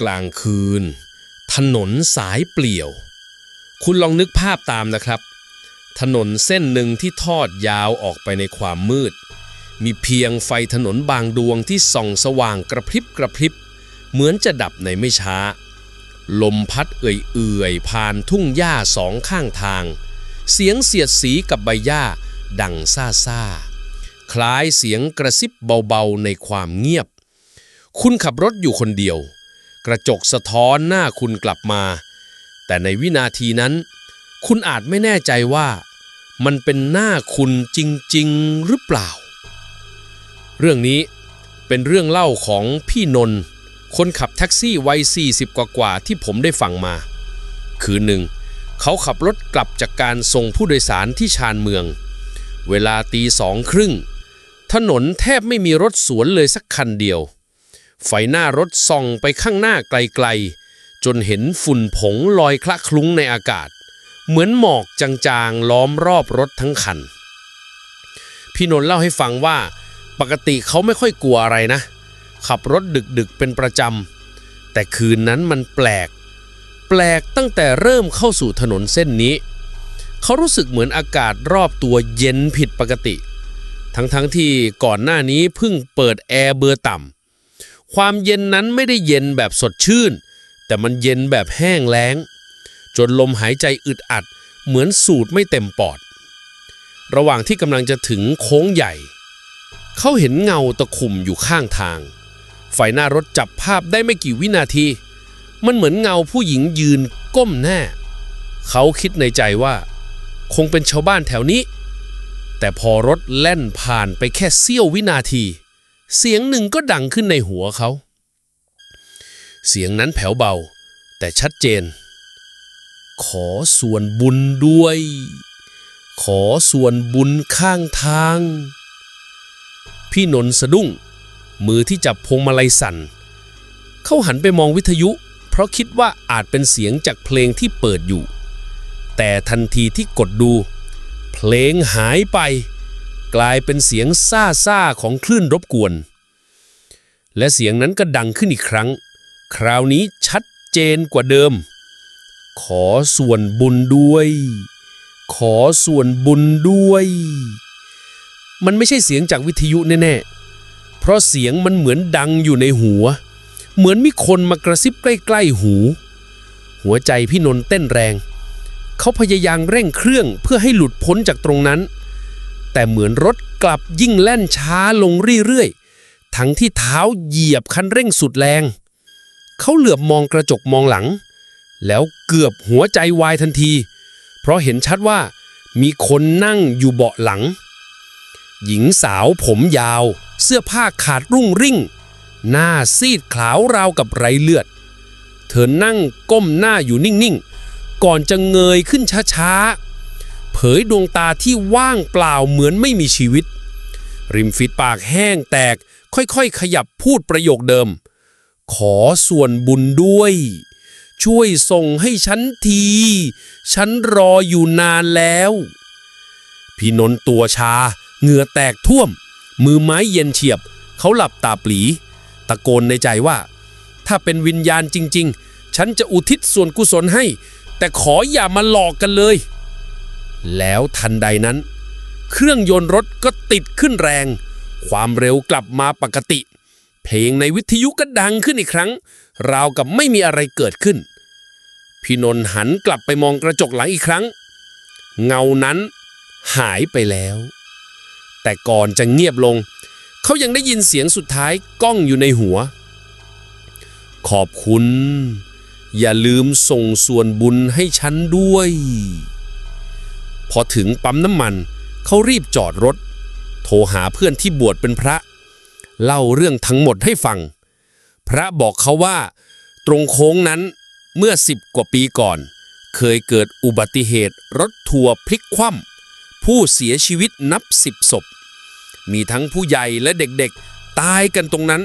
กลางคืน ถนนสายเปลี่ยว คุณลองนึกภาพตามนะครับ ถนนเส้นหนึ่งที่ทอดยาวออกไปในความมืด มีเพียงไฟถนนบางดวงที่ส่องสว่างกระพริบกระพริบ เหมือนจะดับในไม่ช้า ลมพัดเอื่อยๆผ่านทุ่งหญ้าสองข้างทาง เสียงเสียดสีกับใบหญ้าดังซ่าซ่าคล้ายเสียงกระซิบเบาๆในความเงียบ คุณขับรถอยู่คนเดียว กระจกสะท้อนหน้าคุณกลับมา แต่ในวินาทีนั้น คุณอาจไม่แน่ใจว่า มันเป็นหน้าคุณจริง ๆ หรือเปล่า เรื่องนี้เป็นเรื่องเล่าของพี่นนท์คนขับแท็กซี่วัย 40 กว่าๆที่ผมได้ฟังมา คืนหนึ่ง เขาขับรถกลับจากการส่งผู้โดยสารที่ชานเมือง เวลาตีสองครึ่ง ถนนแทบไม่มีรถสวนเลยสักคันเดียว ไฟหน้ารถส่องไปข้างหน้าไกลๆ จนเห็นฝุ่นผงลอยคละคลุ้งในอากาศ เหมือนหมอกจางๆ ล้อมรอบรถทั้งคัน พี่นนท์เล่าให้ฟังว่า ปกติเขาไม่ค่อยกลัวอะไรนะ ขับรถดึกๆเป็นประจำ แต่คืนนั้นมันแปลก แปลกตั้งแต่เริ่มเข้าสู่ถนนเส้นนี้ เขารู้สึกเหมือนอากาศรอบตัวเย็นผิดปกติ ทั้งๆทที่ก่อนหน้านี้เพิ่งเปิดแอร์เบอร์ต่ำ ความเย็นนั้นไม่ได้เย็นแบบสดชื่น แต่มันเย็นแบบแห้งแล้ง จนลมหายใจอึดอัด เหมือนสูดไม่เต็มปอด ระหว่างที่กำลังจะถึงโค้งใหญ่ เขาเห็นเงาตะคุ่มอยู่ข้างทาง ไฟหน้ารถจับภาพได้ไม่กี่วินาที มันเหมือนเงาผู้หญิงยืนก้มแน่เขาคิดในใจว่า คงเป็นชาวบ้านแถวนี้ แต่พอรถแล่นผ่านไปแค่เสี้ยววินาที เสียงหนึ่งก็ดังขึ้นในหัวเขา เสียงนั้นแผ่วเบา แต่ชัดเจน ขอส่วนบุญด้วย ขอส่วนบุญข้างทาง พี่นนท์สะดุ้ง มือที่จับพวงมาลัยสั่น เขาหันไปมองวิทยุ เพราะคิดว่าอาจเป็นเสียงจากเพลงที่เปิดอยู่ แต่ทันทีที่กดดู เพลงหายไป กลายเป็นเสียงซ่าซ่าของคลื่นรบกวน และเสียงนั้นก็ดังขึ้นอีกครั้ง คราวนี้ชัดเจนกว่าเดิม ขอส่วนบุญด้วย ขอส่วนบุญด้วย มันไม่ใช่เสียงจากวิทยุแน่ๆ เพราะเสียงมันเหมือนดังอยู่ในหัว เหมือนมีคนมากระซิบใกล้ๆหู หัวใจพี่นนท์เต้นแรง เขาพยายามเร่งเครื่องเพื่อให้หลุดพ้นจากตรงนั้น แต่เหมือนรถกลับยิ่งแล่นช้าลงเรื่อยๆ ทั้งที่เท้าเหยียบคันเร่งสุดแรง เขาเหลือบมองกระจกมองหลัง แล้วเกือบหัวใจวายทันที เพราะเห็นชัดว่ามีคนนั่งอยู่เบาะหลัง หญิงสาวผมยาว เสื้อผ้าขาดรุ่งริ่ง หน้าซีดขาวราวกับไรเลือด เธอนั่งก้มหน้าอยู่นิ่งๆ ก่อนจะเงยขึ้นช้าๆ เผยดวงตาที่ว่างเปล่าเหมือนไม่มีชีวิต ริมฝีปากแห้งแตก ค่อยๆ ขยับพูดประโยคเดิม ขอส่วนบุญด้วย ช่วยส่งให้ฉันที ฉันรออยู่นานแล้ว พี่นนท์ตัวชา เหงื่อแตกท่วม มือไม้เย็นเฉียบ เขาหลับตาปลี ตะโกนในใจว่า ถ้าเป็นวิญญาณจริง ๆ ฉันจะอุทิศส่วนกุศลให้ แต่ขออย่ามาหลอกกันเลย แล้วทันใดนั้น เครื่องยนต์รถก็ติดขึ้นแรง ความเร็วกลับมาปกติ เพลงในวิทยุก็ดังขึ้นอีกครั้ง ราวกับไม่มีอะไรเกิดขึ้น พี่นนท์หันกลับไปมองกระจกหลังอีกครั้ง เงานั้นหายไปแล้ว แต่ก่อนจะเงียบลง เขายังได้ยินเสียงสุดท้ายก้องอยู่ในหัว ขอบคุณ อย่าลืมส่งส่วนบุญให้ฉันด้วย พอถึงปั๊มน้ำมัน เขารีบจอดรถ โทรหาเพื่อนที่บวชเป็นพระ เล่าเรื่องทั้งหมดให้ฟัง พระบอกเขาว่า ตรงโค้งนั้นเมื่อสิบกว่าปีก่อน เคยเกิดอุบัติเหตุรถทัวร์พลิกคว่ำผู้เสียชีวิตนับสิบศพ มีทั้งผู้ใหญ่และเด็กๆ ตายกันตรงนั้น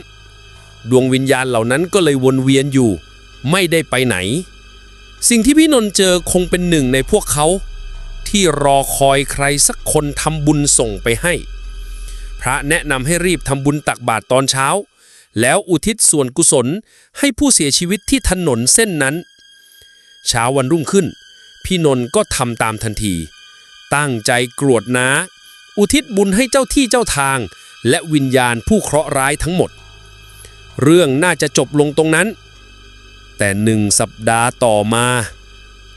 ดวงวิญญาณเหล่านั้นก็เลยวนเวียนอยู่ ไม่ได้ไปไหน สิ่งที่พี่นนท์เจอคงเป็นหนึ่งในพวกเขา ที่รอคอยใครสักคนทำบุญส่งไปให้ พระแนะนำให้รีบทำบุญตักบาตรตอนเช้า แล้วอุทิศส่วนกุศลให้ผู้เสียชีวิตที่ถนนเส้นนั้น เช้าวันรุ่งขึ้น พี่นนท์ก็ทำตามทันที ตั้งใจกรวดน้า อุทิศบุญให้เจ้าที่เจ้าทาง และวิญญาณผู้เคราะห์ร้ายทั้งหมด เรื่องน่าจะจบลงตรงนั้น แต่หนึ่งสัปดาห์ต่อมา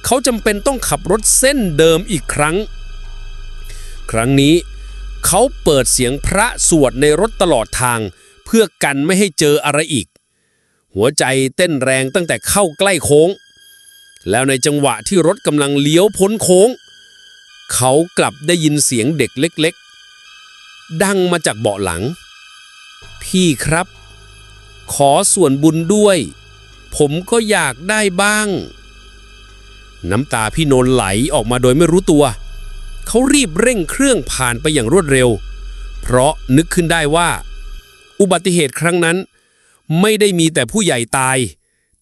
เขาจำเป็นต้องขับรถเส้นเดิมอีกครั้ง ครั้งนี้เขาเปิดเสียงพระสวดในรถตลอดทาง เพื่อกันไม่ให้เจออะไรอีก หัวใจเต้นแรงตั้งแต่เข้าใกล้โค้ง แล้วในจังหวะที่รถกำลังเลี้ยวพ้นโค้ง เขากลับได้ยินเสียงเด็กเล็ก ๆ ดังมาจากเบาะหลัง พี่ครับ ขอส่วนบุญด้วย ผมก็อยากได้บ้าง น้ำตาพี่นนไหลออกมาโดยไม่รู้ตัว เขารีบเร่งเครื่องผ่านไปอย่างรวดเร็ว เพราะนึกขึ้นได้ว่า อุบัติเหตุครั้งนั้น ไม่ได้มีแต่ผู้ใหญ่ตาย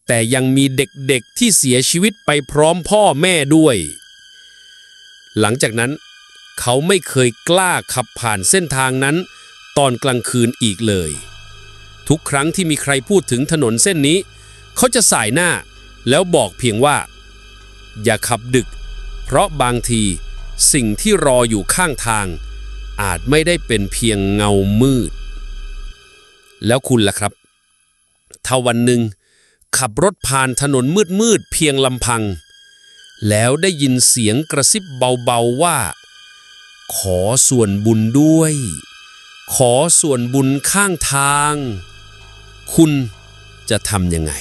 แต่ยังมีเด็กๆที่เสียชีวิตไปพร้อมพ่อแม่ด้วย หลังจากนั้น เขาไม่เคยกล้าขับผ่านเส้นทางนั้น ตอนกลางคืนอีกเลย ทุกครั้งที่มีใครพูดถึงถนนเส้นนี้ เขาจะสายหน้าแล้วบอกเพียงว่า อย่าขับดึก เพราะบางทีสิ่งที่รออยู่ข้างทาง อาจไม่ได้เป็นเพียงเงามืด แล้วคุณล่ะครับ ถ้าวันหนึ่งขับรถผ่านถนนมืดๆเพียงลำพัง แล้วได้ยินเสียงกระซิบเบาๆว่า ขอส่วนบุญด้วย ขอส่วนบุญข้างทาง คุณจะทำยังไง